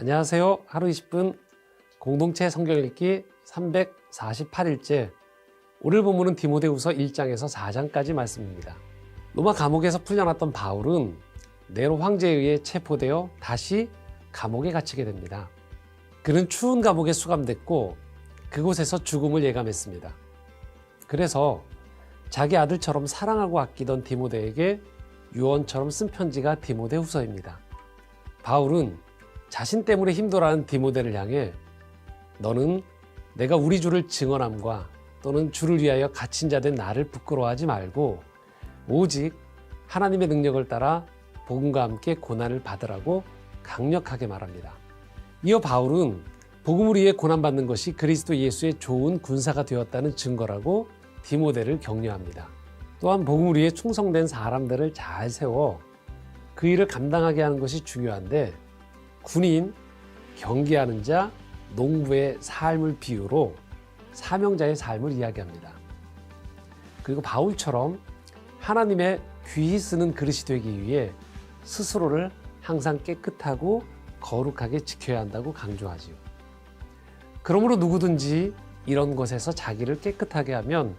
안녕하세요. 하루 20분 공동체 성경 읽기 348일째 오늘 본문은 디모데후서 1장에서 4장까지 말씀입니다. 로마 감옥에서 풀려났던 바울은 네로 황제에 의해 체포되어 다시 감옥에 갇히게 됩니다. 그는 추운 감옥에 수감됐고 그곳에서 죽음을 예감했습니다. 그래서 자기 아들처럼 사랑하고 아끼던 디모데에게 유언처럼 쓴 편지가 디모데후서입니다. 바울은 자신 때문에 힘들어하는 디모데를 향해 너는 내가 우리 주를 증언함과 또는 주를 위하여 갇힌 자 된 나를 부끄러워하지 말고 오직 하나님의 능력을 따라 복음과 함께 고난을 받으라고 강력하게 말합니다. 이어 바울은 복음을 위해 고난받는 것이 그리스도 예수의 좋은 군사가 되었다는 증거라고 디모데를 격려합니다. 또한 복음을 위해 충성된 사람들을 잘 세워 그 일을 감당하게 하는 것이 중요한데 군인, 경기하는 자, 농부의 삶을 비유로 사명자의 삶을 이야기합니다. 그리고 바울처럼 하나님의 귀히 쓰는 그릇이 되기 위해 스스로를 항상 깨끗하고 거룩하게 지켜야 한다고 강조하지요. 그러므로 누구든지 이런 것에서 자기를 깨끗하게 하면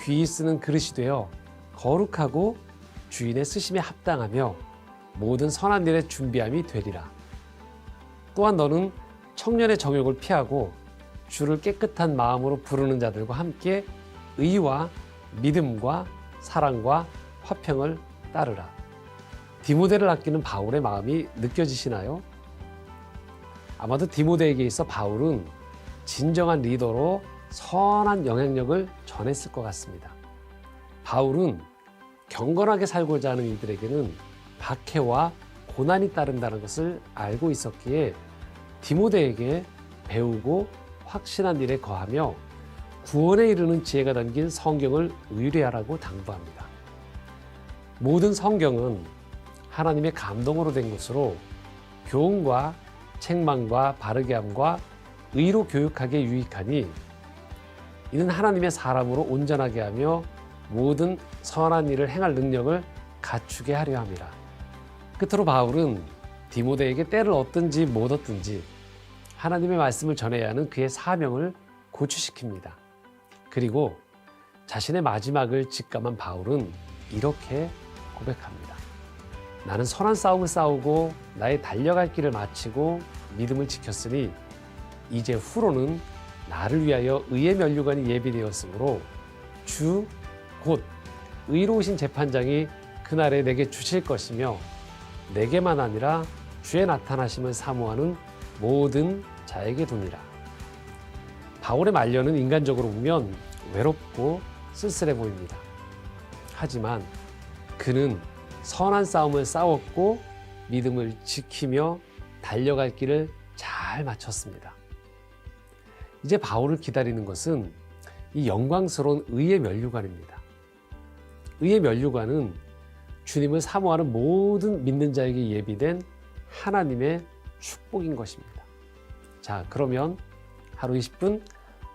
귀히 쓰는 그릇이 되어 거룩하고 주인의 쓰심에 합당하며 모든 선한 일의 준비함이 되리라. 또한 너는 청년의 정욕을 피하고 주를 깨끗한 마음으로 부르는 자들과 함께 의와 믿음과 사랑과 화평을 따르라. 디모데를 아끼는 바울의 마음이 느껴지시나요? 아마도 디모데에게 있어 바울은 진정한 리더로 선한 영향력을 전했을 것 같습니다. 바울은 경건하게 살고자 하는 이들에게는 박해와 고난이 따른다는 것을 알고 있었기에 디모데에게 배우고 확신한 일에 거하며 구원에 이르는 지혜가 담긴 성경을 의뢰하라고 당부합니다. 모든 성경은 하나님의 감동으로 된 것으로 교훈과 책망과 바르게 함과 의로 교육하기에 유익하니 이는 하나님의 사람으로 온전하게 하며 모든 선한 일을 행할 능력을 갖추게 하려 함이라. 끝으로 바울은 디모데에게 때를 얻든지 못 얻든지 하나님의 말씀을 전해야 하는 그의 사명을 고취시킵니다. 그리고 자신의 마지막을 직감한 바울은 이렇게 고백합니다. 나는 선한 싸움을 싸우고 나의 달려갈 길을 마치고 믿음을 지켰으니 이제 후로는 나를 위하여 의의 면류관이 예비되었으므로 주 곧 의로우신 재판장이 그날에 내게 주실 것이며 내게만 아니라 주의 나타나심을 사모하는 모든 자에게 도니라. 바울의 말년은 인간적으로 보면 외롭고 쓸쓸해 보입니다. 하지만 그는 선한 싸움을 싸웠고 믿음을 지키며 달려갈 길을 잘 마쳤습니다. 이제 바울을 기다리는 것은 이 영광스러운 의의 면류관입니다. 의의 면류관은 주님을 사모하는 모든 믿는 자에게 예비된 하나님의 축복인 것입니다. 자, 그러면 하루 20분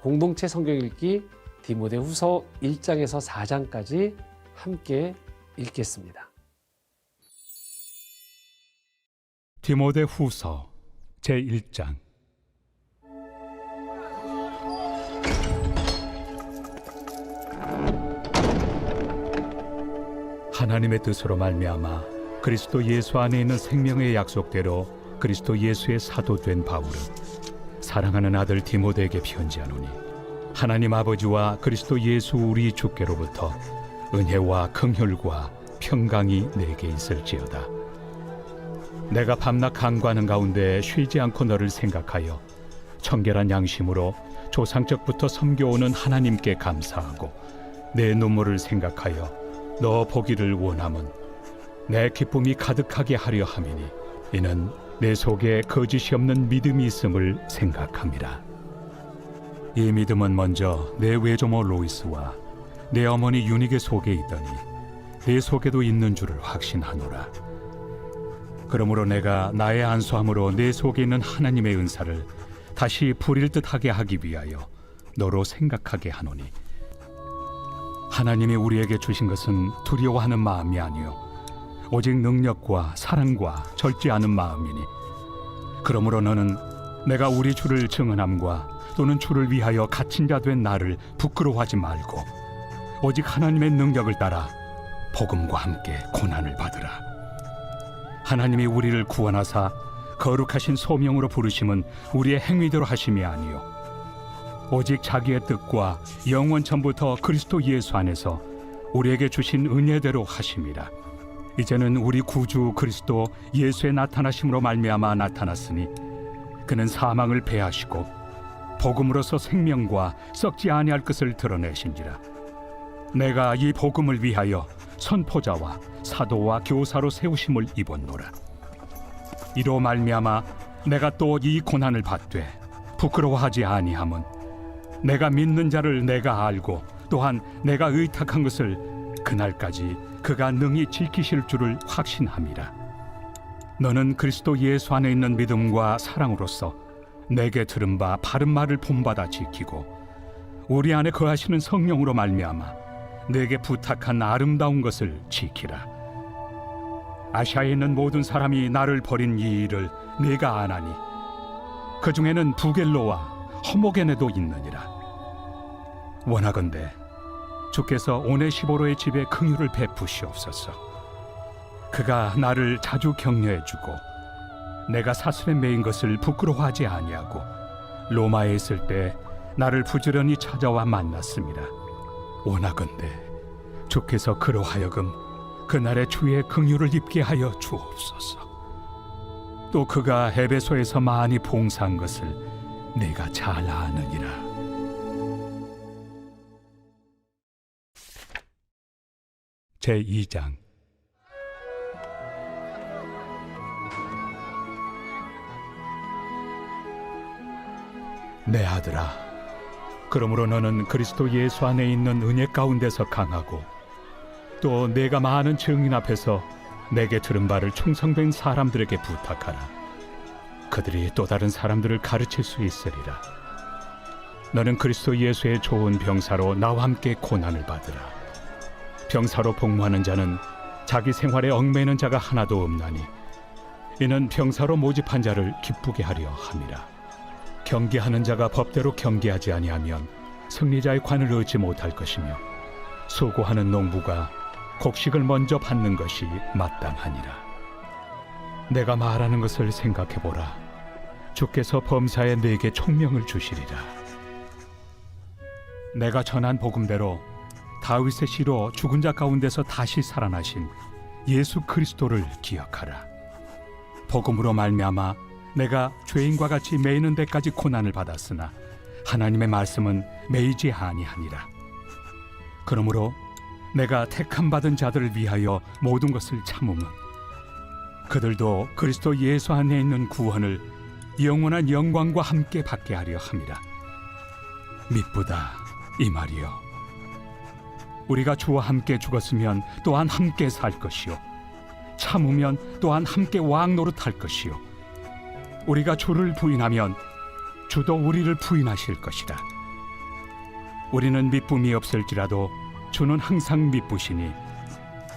공동체 성경 읽기 디모데 후서 1장에서 4장까지 함께 읽겠습니다. 디모데 후서 제1장 하나님의 뜻으로 말미암아 그리스도 예수 안에 있는 생명의 약속대로 그리스도 예수의 사도 된 바울은 사랑하는 아들 디모데에게 편지하노니 하나님 아버지와 그리스도 예수 우리 주께로부터 은혜와 긍휼과 평강이 내게 있을지어다. 내가 밤낮 강구하는 가운데 쉬지 않고 너를 생각하여 청결한 양심으로 조상적부터 섬겨오는 하나님께 감사하고 내 눈물을 생각하여 너 보기를 원함은 내 기쁨이 가득하게 하려 함이니 이는 내 속에 거짓이 없는 믿음이 있음을 생각함이라 이 믿음은 먼저 내 외조모 로이스와 내 어머니 유닉의 속에 있더니 내 속에도 있는 줄을 확신하노라. 그러므로 내가 나의 안수함으로 내 속에 있는 하나님의 은사를 다시 부릴 듯하게 하기 위하여 너로 생각하게 하노니 하나님이 우리에게 주신 것은 두려워하는 마음이 아니요. 오직 능력과 사랑과 절제하는 마음이니. 그러므로 너는 내가 우리 주를 증언함과 또는 주를 위하여 갇힌 자 된 나를 부끄러워하지 말고 오직 하나님의 능력을 따라 복음과 함께 고난을 받으라. 하나님이 우리를 구원하사 거룩하신 소명으로 부르심은 우리의 행위대로 하심이 아니요 오직 자기의 뜻과 영원 전부터 그리스도 예수 안에서 우리에게 주신 은혜대로 하심이라. 이제는 우리 구주 그리스도 예수의 나타나심으로 말미암아 나타났으니 그는 사망을 패하시고 복음으로서 생명과 썩지 아니할 것을 드러내신지라. 내가 이 복음을 위하여 선포자와 사도와 교사로 세우심을 입었노라. 이로 말미암아 내가 또 이 고난을 받되 부끄러워하지 아니함은 내가 믿는 자를 내가 알고 또한 내가 의탁한 것을 그날까지 그가 능히 지키실 줄을 확신함이라. 너는 그리스도 예수 안에 있는 믿음과 사랑으로서 내게 들은 바 바른 말을 본받아 지키고 우리 안에 거하시는 성령으로 말미암아 내게 부탁한 아름다운 것을 지키라. 아시아에 있는 모든 사람이 나를 버린 이 일을 내가 아나니 그 중에는 부겔로와 허모게네도 있느니라. 원하건대 주께서 오네 시보로의 집에 긍휼을 베푸시옵소서. 그가 나를 자주 격려해 주고 내가 사슬에 매인 것을 부끄러워하지 아니하고 로마에 있을 때 나를 부지런히 찾아와 만났습니다. 원하건대 주께서 그로 하여금 그날의 주의 긍휼을 입게 하여 주옵소서. 또 그가 에베소에서 많이 봉사한 것을 내가 잘 아느니라. 제 2장 내 아들아 그러므로 너는 그리스도 예수 안에 있는 은혜 가운데서 강하고 또 내가 많은 증인 앞에서 내게 들은 바를 충성된 사람들에게 부탁하라 그들이 또 다른 사람들을 가르칠 수 있으리라 너는 그리스도 예수의 좋은 병사로 나와 함께 고난을 받으라 병사로 복무하는 자는 자기 생활에 얽매이는 자가 하나도 없나니 이는 병사로 모집한 자를 기쁘게 하려 함이라 경계하는 자가 법대로 경계하지 아니하면 승리자의 관을 얻지 못할 것이며 수고하는 농부가 곡식을 먼저 받는 것이 마땅하니라. 내가 말하는 것을 생각해 보라. 주께서 범사에 내게 총명을 주시리라. 내가 전한 복음대로 다윗의 시로 죽은 자 가운데서 다시 살아나신 예수 그리스도를 기억하라. 복음으로 말미암아 내가 죄인과 같이 매이는 데까지 고난을 받았으나 하나님의 말씀은 매이지 아니하니라. 그러므로 내가 택함 받은 자들을 위하여 모든 것을 참음은 그들도 그리스도 예수 안에 있는 구원을 영원한 영광과 함께 받게 하려 함이라. 미쁘다 이 말이요. 우리가 주와 함께 죽었으면 또한 함께 살 것이요. 참으면 또한 함께 왕 노릇할 것이요. 우리가 주를 부인하면 주도 우리를 부인하실 것이라. 우리는 미쁨이 없을지라도 주는 항상 미쁘시니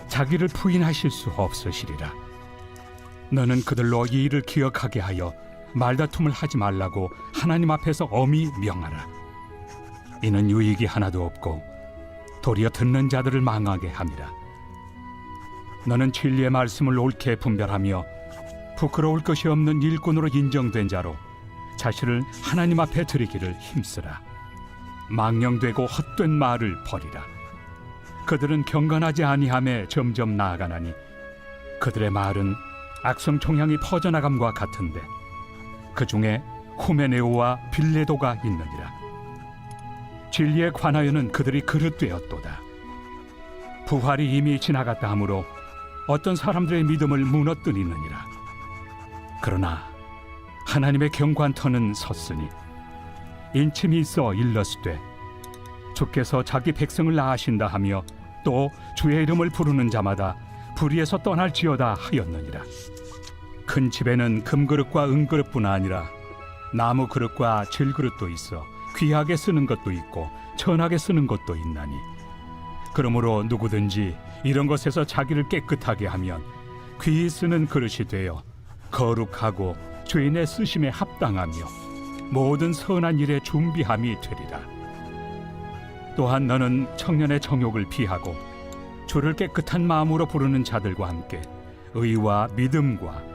자기를 부인하실 수 없으시리라. 너는 그들로 이 일을 기억하게 하여 말다툼을 하지 말라고 하나님 앞에서 엄히 명하라. 이는 유익이 하나도 없고 도리어 듣는 자들을 망하게 함이라. 너는 진리의 말씀을 옳게 분별하며 부끄러울 것이 없는 일꾼으로 인정된 자로 자신을 하나님 앞에 드리기를 힘쓰라. 망령되고 헛된 말을 버리라. 그들은 경건하지 아니함에 점점 나아가나니 그들의 말은 악성 총향이 퍼져나감과 같은데 그 중에 후메네오와 빌레도가 있느니라. 진리에 관하여는 그들이 그릇되었도다. 부활이 이미 지나갔다 하므로 어떤 사람들의 믿음을 무너뜨리느니라. 그러나 하나님의 경관터는 섰으니 인침이 있어 일렀으되 주께서 자기 백성을 낳으신다 하며 또 주의 이름을 부르는 자마다 불의에서 떠날지어다 하였느니라 큰 집에는 금그릇과 은그릇뿐 아니라 나무 그릇과 질그릇도 있어 귀하게 쓰는 것도 있고 천하게 쓰는 것도 있나니 그러므로 누구든지 이런 것에서 자기를 깨끗하게 하면 귀히 쓰는 그릇이 되어 거룩하고 죄인의 쓰심에 합당하며 모든 선한 일에 준비함이 되리라. 또한 너는 청년의 정욕을 피하고 주를 깨끗한 마음으로 부르는 자들과 함께 의와 믿음과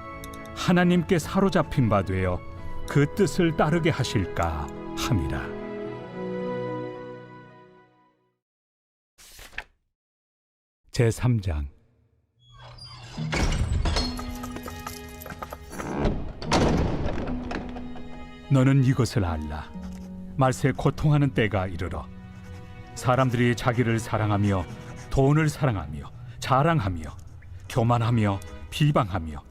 하나님께 사로잡힌 바 되어 그 뜻을 따르게 하실까 함이라. 제 3장 너는 이것을 알라 말세 고통하는 때가 이르러 사람들이 자기를 사랑하며 돈을 사랑하며 자랑하며 교만하며 비방하며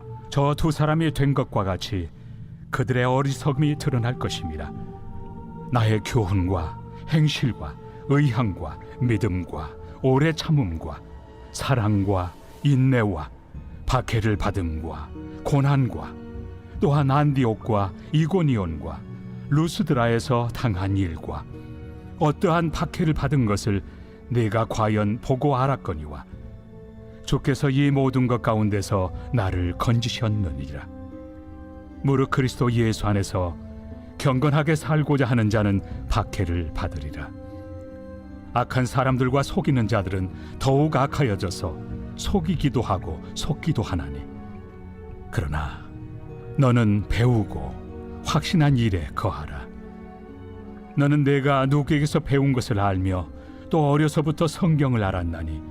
저 두 사람이 된 것과 같이 그들의 어리석음이 드러날 것입니다. 나의 교훈과 행실과 의향과 믿음과 오래 참음과 사랑과 인내와 박해를 받음과 고난과 또한 안디옥과 이고니온과 루스드라에서 당한 일과 어떠한 박해를 받은 것을 내가 과연 보고 알았거니와 주께서 이 모든 것 가운데서 나를 건지셨느니라. 무릇 그리스도 예수 안에서 경건하게 살고자 하는 자는 박해를 받으리라. 악한 사람들과 속이는 자들은 더욱 악하여져서 속이기도 하고 속기도 하나니. 그러나 너는 배우고 확신한 일에 거하라. 너는 내가 누구에게서 배운 것을 알며 또 어려서부터 성경을 알았나니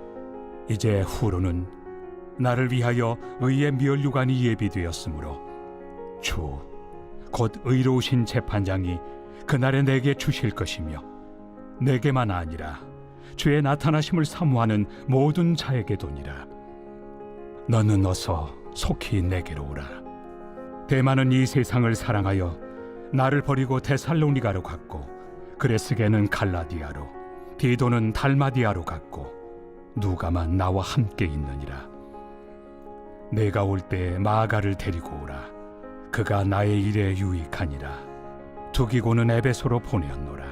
이제 후로는 나를 위하여 의의 멸류관이 예비되었으므로 주 곧 의로우신 재판장이 그날에 내게 주실 것이며 내게만 아니라 주의 나타나심을 사모하는 모든 자에게도니라. 너는 어서 속히 내게로 오라. 대만은 이 세상을 사랑하여 나를 버리고 데살로니가로 갔고 그레스게는 갈라디아로 디도는 달마디아로 갔고 누가만 나와 함께 있느니라. 내가 올 때 마가를 데리고 오라. 그가 나의 일에 유익하니라. 두기고는 에베소로 보내었노라.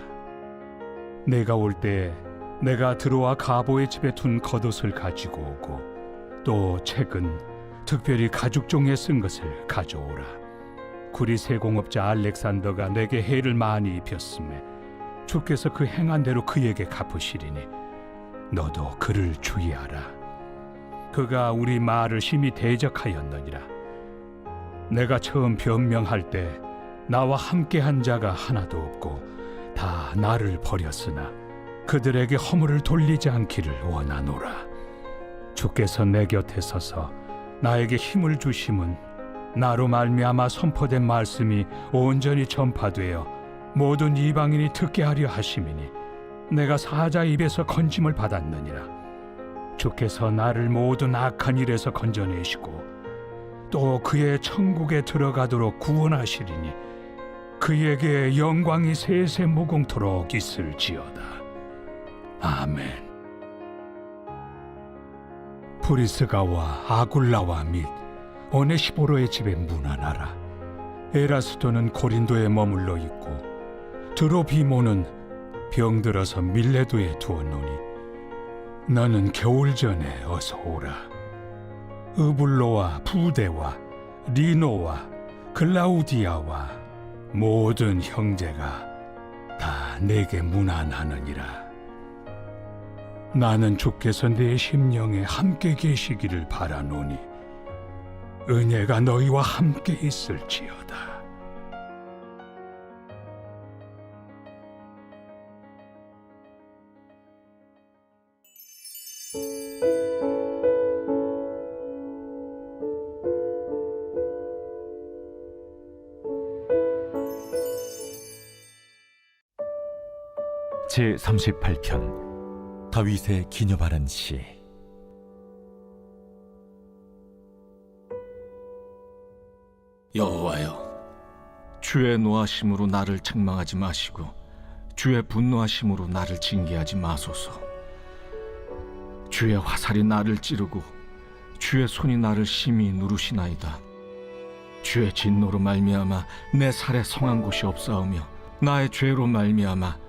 내가 올 때 내가 들어와 가보의 집에 둔 겉옷을 가지고 오고 또 책은 특별히 가죽종에 쓴 것을 가져오라. 구리 세공업자 알렉산더가 내게 해를 많이 입혔음에 주께서 그 행한 대로 그에게 갚으시리니 너도 그를 주의하라. 그가 우리 말을 심히 대적하였느니라. 내가 처음 변명할 때 나와 함께한 자가 하나도 없고 다 나를 버렸으나 그들에게 허물을 돌리지 않기를 원하노라. 주께서 내 곁에 서서 나에게 힘을 주심은 나로 말미암아 선포된 말씀이 온전히 전파되어 모든 이방인이 듣게 하려 하심이니 내가 사자 입에서 건짐을 받았느니라 주께서 나를 모든 악한 일에서 건져내시고 또 그의 천국에 들어가도록 구원하시리니 그에게 영광이 세세 무궁토록 있을지어다 아멘. 브리스가와 아굴라와 및 오네시보로의 집에 문안하라. 에라스도는 고린도에 머물러 있고 드로비모는 병들어서 밀레도에 두었노니 너는 겨울 전에 어서 오라. 으불로와 부대와 리노와 글라우디아와 모든 형제가 다 내게 문안하느니라. 나는 주께서 내 심령에 함께 계시기를 바라노니 은혜가 너희와 함께 있을지어다. 제 38편 다윗의 기념하는 시. 여호와여 주의 노하심으로 나를 책망하지 마시고 주의 분노하심으로 나를 징계하지 마소서. 주의 화살이 나를 찌르고 주의 손이 나를 심히 누르시나이다. 주의 진노로 말미암아 내 살에 성한 곳이 없사오며 나의 죄로 말미암아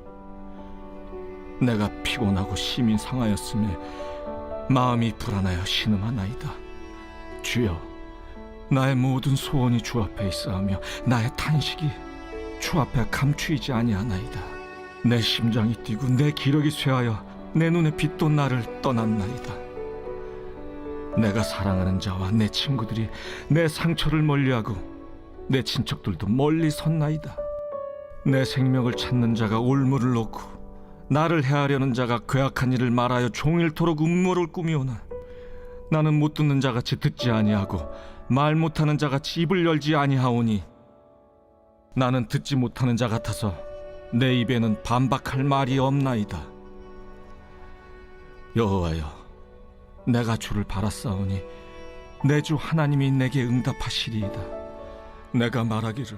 내가 피곤하고 심히 상하였음에 마음이 불안하여 신음하나이다. 주여, 나의 모든 소원이 주 앞에 있어하며 나의 탄식이 주 앞에 감추이지 아니하나이다. 내 심장이 뛰고 내 기력이 쇠하여 내 눈에 빛도 나를 떠났나이다. 내가 사랑하는 자와 내 친구들이 내 상처를 멀리하고 내 친척들도 멀리 섰나이다. 내 생명을 찾는 자가 올무를 놓고 나를 해하려는 자가 괴악한 일을 말하여 종일토록 음모를 꾸미오나 나는 못 듣는 자같이 듣지 아니하고 말 못하는 자같이 입을 열지 아니하오니 나는 듣지 못하는 자 같아서 내 입에는 반박할 말이 없나이다. 여호와여, 내가 주를 바라사오니 내 주 하나님이 내게 응답하시리이다. 내가 말하기를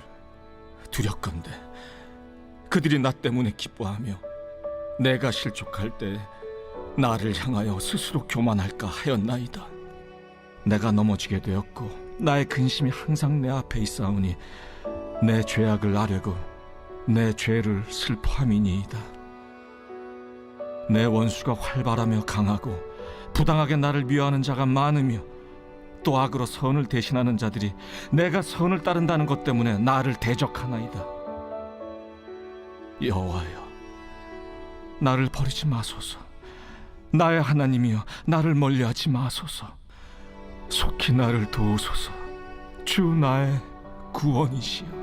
두렵건대 그들이 나 때문에 기뻐하며 내가 실족할 때 나를 향하여 스스로 교만할까 하였나이다. 내가 넘어지게 되었고 나의 근심이 항상 내 앞에 있사오니 내 죄악을 아뢰고 내 죄를 슬퍼함이니이다. 내 원수가 활발하며 강하고 부당하게 나를 미워하는 자가 많으며 또 악으로 선을 대신하는 자들이 내가 선을 따른다는 것 때문에 나를 대적하나이다. 여호와여, 나를 버리지 마소서. 나의 하나님이여, 나를 멀리하지 마소서. 속히 나를 도우소서. 주 나의 구원이시여.